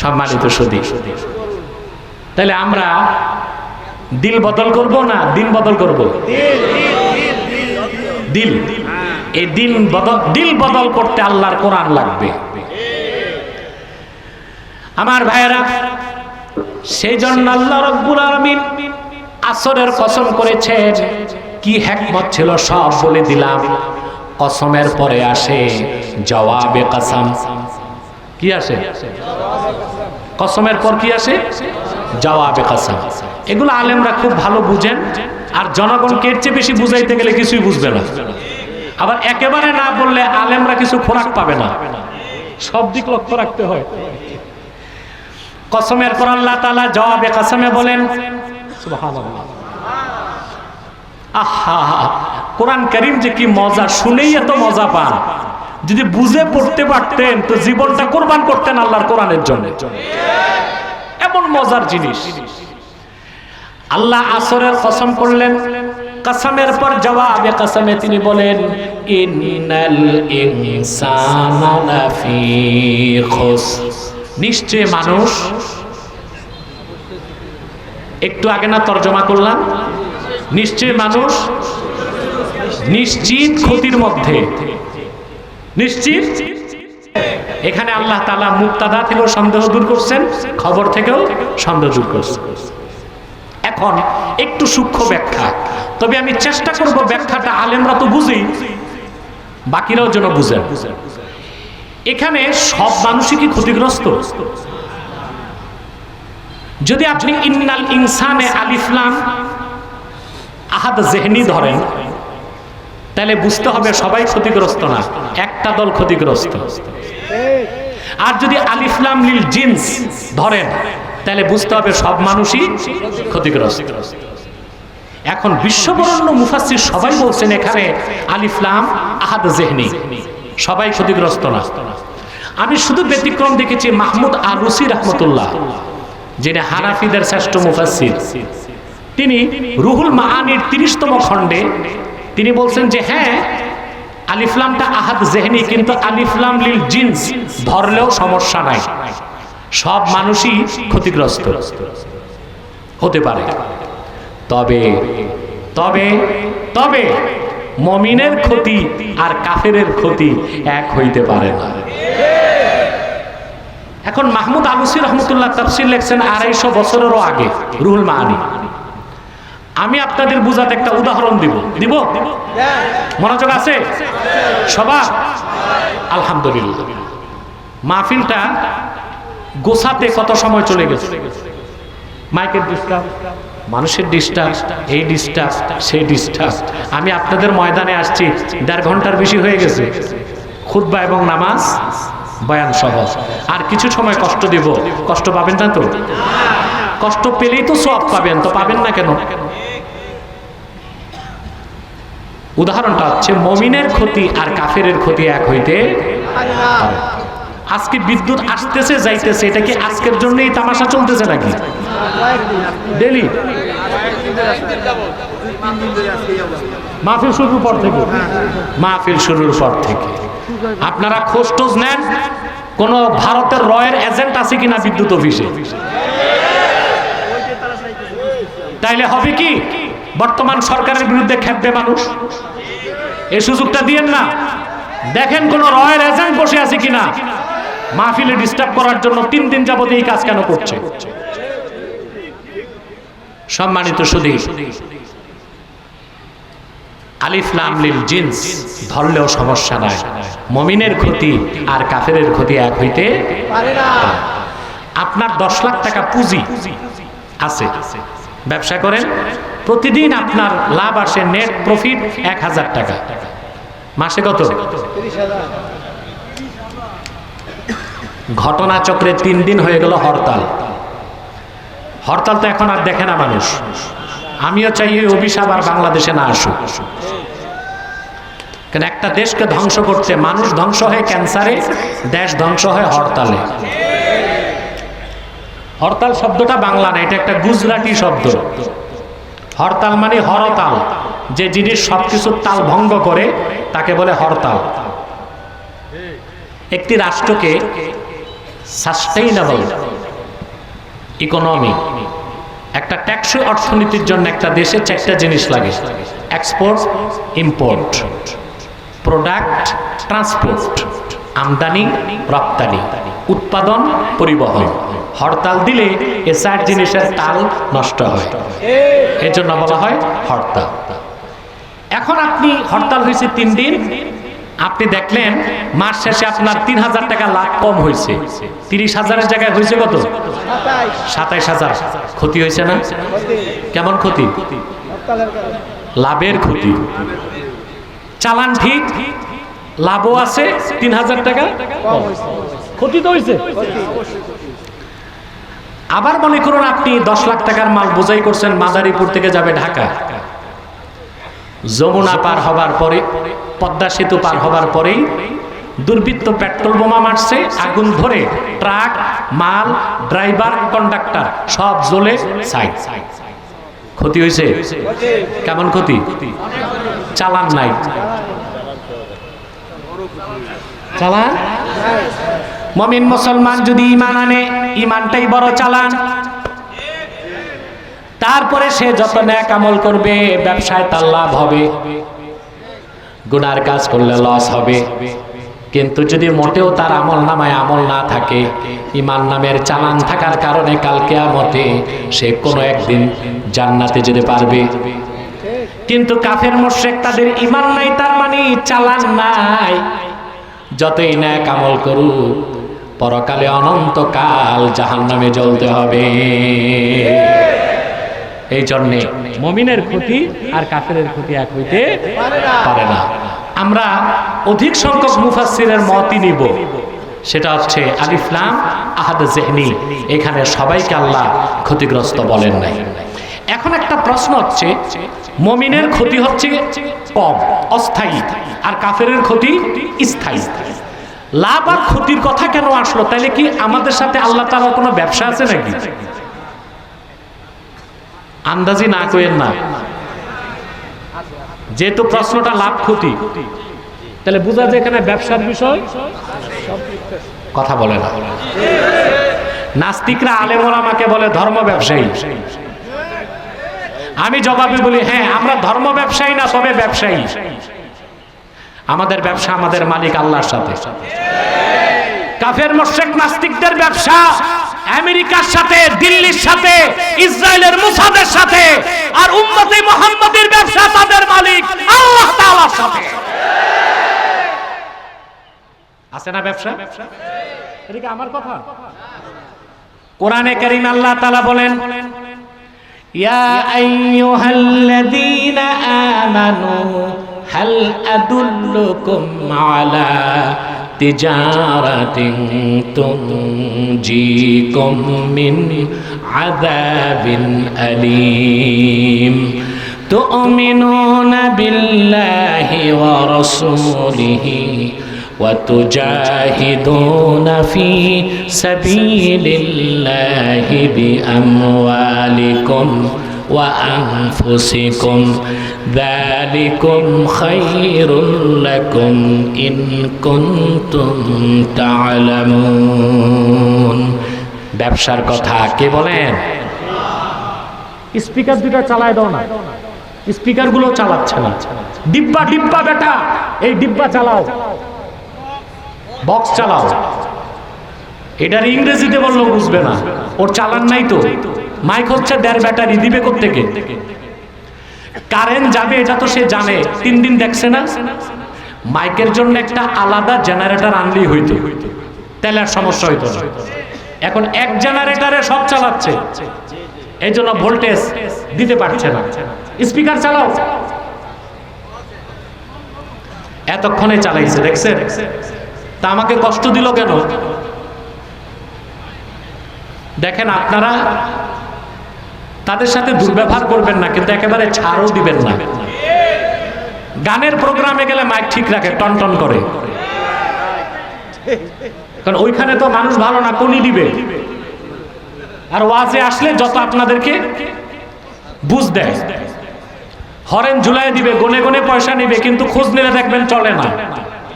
সম্মানিত সুদী। তাহলে আমরা দিল বদল করব না দিন বদল করব? দিল। এই দিন বদল, দিল বদল করতে আল্লাহর কোরআন লাগবে। আমার ভাইয়েরা, সেই জন্য আল্লাহ রব্বুল আলামিন আসরের কসম করেছেন, কি হ্যাকমত ছিল সব বলে দিলাম। কসমের পরে আসে জবাবে কাসাম। কি আসে? কসমের পর কি আসে? জবাবে কাসাম। এগুলো আলেমরা খুব ভালো বুঝেন, আর জনগণকে এর চেয়ে বেশি বুঝাইতে গেলে কিছুই বুঝবে না। আবার একেবারে না বললে আলেমরা কিছু খোরাক পাবে না। সব দিক লক্ষ্য রাখতে হয়। কসমের পর আল্লাহ তালা জবাবে কাসামে বলেন। আহা, কোরআন করিম যে কি মজা, শুনেই এত মজা পান। যদি বুঝে পড়তে পারতেন তো জীবনটা কোরবান করতেন আল্লাহর কোরআনের জন্য। এমন মজার জিনিস। আল্লাহ আসরের কসম করলেন, কাসামের পর জবাবে কাসামে তিনি বলেন, ইন্নাল ইনসানা লাফি খুস। নিশ্চয় মানুষ, একটু আগে না তর্জমা করলাম, নিশ্চয় মানুষ নিশ্চিত ক্ষতির মধ্যে। নিশ্চিত? এখানে আল্লাহ তালা মুক্তাদা থেকেও সন্দেহ দূর করছেন, খবর থেকেও সন্দেহ দূর করছেন। এখন একটু সূক্ষ্ম ব্যাখ্যা। তবে আমি চেষ্টা করব ব্যাখ্যাটা আলেমরা তো বুঝেই, বাকিরাও যেন বুঝেন। এখানে সব মানুষই কি ক্ষতিগ্রস্ত? যদি আপনি ইন্নাল ইনসানে আলিফলাম, আহাদ জেহনি ধরেন তাহলে বুঝতে হবে সবাই ক্ষতিগ্রস্ত না, একটা দল ক্ষতিগ্রস্ত। আর যদি আলিফলাম লিল জিন্স ধরেন, তাহলে বুঝতে হবে সব মানুষই ক্ষতিগ্রস্ত। এখন বিশ্ববরণ্য মুফাসির সবাই বলছেন এখানে আলিফলাম আহাদ জেহনি, সবাই ক্ষতিগ্রস্ত না। আমি শুধু ব্যতিক্রম দেখেছি মাহমুদ আলুসি রহমতুল্লাহ, যিনি হানাফিদের শ্রেষ্ঠ মুফাসির তিনি রুহুল মাহানির তিরিশতম খণ্ডে তিনি বলছেন যে হ্যাঁ আলিফলামটা আহাদ জেহনি, কিন্তু আলিফলাম লিল জিন্স ধরলেও সমস্যা নাই। সব মানুষই ক্ষতিগ্রস্ত। হতে পারে। তবে তবে তবে মমিনের ক্ষতি আর কাফেরের ক্ষতি এক হইতে পারে না। এখন মাহমুদ আলুসি রহমতুল্লাহ তাফসির লেখছেন আড়াইশো বছরেরও আগে, রুহুল মাহানি আমি আপনাদের বুঝাতে একটা উদাহরণ দিব। দিব? মনোযোগ আছে? সবার? আলহামদুলিল্লাহ। মাহফিলটা গোছাতে কত সময় চলে গেছে? মাইকের ডিস্টার্ব, মানুষের ডিস্টার্ব, এই ডিস্টার্ব, সেই ডিস্টার্ব। আমি আপনাদের ময়দানে আসছি, দেড় ঘণ্টার বেশি হয়ে গেছে। খুদ্া এবং নামাজ বয়ান সহ। আর কিছু সময় কষ্ট দিব। কষ্ট পাবেন না তো? কষ্ট পেলেই তো সব পাবেন, তো পাবেন না কেন? উদাহরণটা হচ্ছে, মমিনের ক্ষতি আর কাফেরের ক্ষতি এক হইতে আজকে বিদ্যুৎ আসতেছে, যাইতেছে, এটা কি আজকের জন্যই তামাশা চলতেছে নাকি? ডেলি। মাহফিল শুরুর পর থেকে? মাহফিল শুরুর পর থেকে। আপনারা খোঁজ নেন, কোন ভারতের রয়ের এজেন্ট আছে কিনা বিদ্যুৎ অফিসে? তাইলে হবে কি? বর্তমান সরকারের বিরুদ্ধে খেপবে মানুষ? এই সুযোগটা দিয়েন না। দেখেন কোন রয়ের এজেন্ট বসে আছে কিনা? মাহফিলে ডিস্টার্ব করার জন্য তিন দিন যাবত এই কাজ কেন করছে? সম্মানিত সুধী, আলিফ লাম লিল জিন্স, ধরলেও সমস্যা নাই। মমিনের ক্ষতি আর কাফেরের ক্ষতি এক হইতে পারে না। আপনার দশ লাখ টাকা পুঁজি আছে। ব্যবসা করেন? প্রতিদিন আপনার লাভ আসে নেট প্রফিট এক হাজার টাকা। মাসে কত? তিরিশ হাজার ঘটনাচক্রে তিন দিন হয়ে গেল হরতাল। হরতাল তো এখন আর দেখে না মানুষ। আমিও চাই এই অভিশাপ আর বাংলাদেশে না আসুক। কেন একটা দেশকে ধ্বংস করতে মানুষ ধ্বংস হয় ক্যান্সারে, দেশ ধ্বংস হয় হরতালে। হরতাল শব্দটা বাংলা না, এটা একটা গুজরাটি শব্দ। হরতাল মানে হরতাল। যে জিনিস সবকিছুর তাল ভঙ্গ করে, তাকে বলে হরতাল। একটি রাষ্ট্রকে সাস্টেইনেবল ইকোনমি একটা ট্যাক্সই অর্থনীতির জন্য একটা দেশে চারটা জিনিস লাগে। এক্সপোর্ট ইম্পোর্ট প্রোডাক্ট ট্রান্সপোর্ট আমদানি, রপ্তানি। উৎপাদন পরিবহন। হরতাল দিলে এ চার জিনিসের তাল নষ্ট হয়। এর জন্য বলা হয় হরতাল। এখন আপনি হরতাল হয়েছে তিন দিন। আপনি দেখলেন, মাস শেষে আপনার তিন হাজার টাকা লাভ কম হয়েছে। তিরিশ হাজারের জায়গায় হয়েছে কত? সাতাইশ হাজার। ক্ষতি হয়েছে না? কেমন ক্ষতি? লাভের ক্ষতি। চালান ঠিক লাভও আছে, তিন হাজার টাকা ক্ষতি তো হয়েছে আবার মনে করুন আপনি দশ লাখ টাকার মাল বোঝাই করছেন, মাদারীপুর থেকে যাবে ঢাকা। যমুনা পার হবার পরে, পদ্মা সেতু পার হবার পরেই দুর্বৃত্ত পেট্রোল বোমা মারছে, আগুন ধরে ট্রাক, মাল, ড্রাইভার, কন্ডাক্টর, সব জ্বলে ক্ষতি হয়েছে কেমন ক্ষতি? চালান নাই। চালান? মমিন মুসলমান যদি ইমান আনে ইমানটাই বড় চালান। তারপরে সে যত ন্যাক আমল করবে, ব্যবসায় তার লাভ হবে। গুনার কাজ করলে লস হবে। কিন্তু যদি মোটেও তার আমল নামায় আমল না থাকে ইমান নামের চালান থাকার কারণে কালকে আমতে সে কোনো একদিন জান্নাতে যেতে পারবে। কিন্তু কাফের মোশেক তাদের ইমান নাই, তার মানে চালান নাই। যতই ন্যাক আমল করুক, পরকালে অনন্তকাল জাহান নামে জ্বলতে হবে। এই জন্যে মমিনের ক্ষতি আর কাফেরের ক্ষতি এক হইতে পারে না। আমরা অধিক সংখ্যক মুফাসসিরের মতই নিব। সেটা হচ্ছে আলিফলাম আহাদ জেহনি। এখানে সবাইকে আল্লাহ ক্ষতিগ্রস্ত বলেন নাই। এখন একটা প্রশ্ন হচ্ছে, মমিনের ক্ষতি হচ্ছে কম অস্থায়ী। আর কাফেরের ক্ষতি স্থায়ী। লাভ আর ক্ষতির কথা কেন আসলো? তাইলে কি আমাদের সাথে আল্লাহ তালার কোনো ব্যবসা আছে নাকি? আন্দাজি না করেন না। যেহেতু প্রশ্নটা লাভ, ক্ষতি তাহলে বোঝা যায় এখানে ব্যবসার বিষয়? কথা বলে না। নাস্তিকরা আলেমর আমাকে বলে ধর্ম ব্যবসায়ী। আমি জবাবে বলি হ্যাঁ আমরা ধর্ম ব্যবসায়ী না তবে ব্যবসায়ী। আমাদের ব্যবসা আমাদের মালিক আল্লাহর সাথে। কাফের, মোশেক নাস্তিকদের ব্যবসা আমেরিকার সাথে, দিল্লির সাথে, ইসরায়েলের মুসাদের সাথে, আর উম্মতে মোহাম্মদের ব্যবসা তাদের মালিক আল্লাহ তাআলার সাথে। আছে না ব্যবসা? এটা আমার কথা? কোরআনে কারীম আল্লাহ তাআলা বলেন يا أيها الذين آمنوا هل أدلكم على تجارة تنجيكم من عذاب أليم؟ تؤمنون بالله ورسوله وتجاهدون في سبيل الله بأموالكم وأنفسكم ذلكم خير لكم إن كنتم تعلمون ব্যবসার কথা কে বলেন স্পিকার দুটা চালায় দাও না স্পিকার গুলো চালাচ্ছে না ডিব্বা ডিব্বা বেটা এই ডিব্বা চালাও বক্স চালাও। এটার ইংরেজিতে বলল বুঝবে না। ওর চালান নাই তো। মাইক হচ্ছে দেড় ব্যাটারি দিবে থেকে কারেন্ট যাবে, এটা তো সে জানে। তিন দিন দেখছে না? মাইকের জন্য একটা আলাদা জেনারেটর আনলেই হইতো। তাহলে আর সমস্যা হইতো না। এখন এক জেনারেটরে সব চালাচ্ছে। এই জন্য ভোল্টেজ দিতে পারছে না। স্পিকার চালাও। এতক্ষণে চালাইছে দেখছে তা আমাকে কষ্ট দিল কেন? দেখেন, আপনারা তাদের সাথে দুর্ব্যবহার করবেন না, কিন্তু একেবারে ছাড়ও দিবেন না। গানের প্রোগ্রামে গেলে মাইক ঠিক রাখে, টন টন করে। কারণ ওইখানে তো মানুষ ভালো না কোনি দিবে? আর ওয়াজে আসলে যত আপনাদেরকে বুঝ দেয়। হরেন ঝুলাই দিবে, গনে গনে পয়সা নিবে, কিন্তু খোঁজ নিলে দেখবেন চলে না।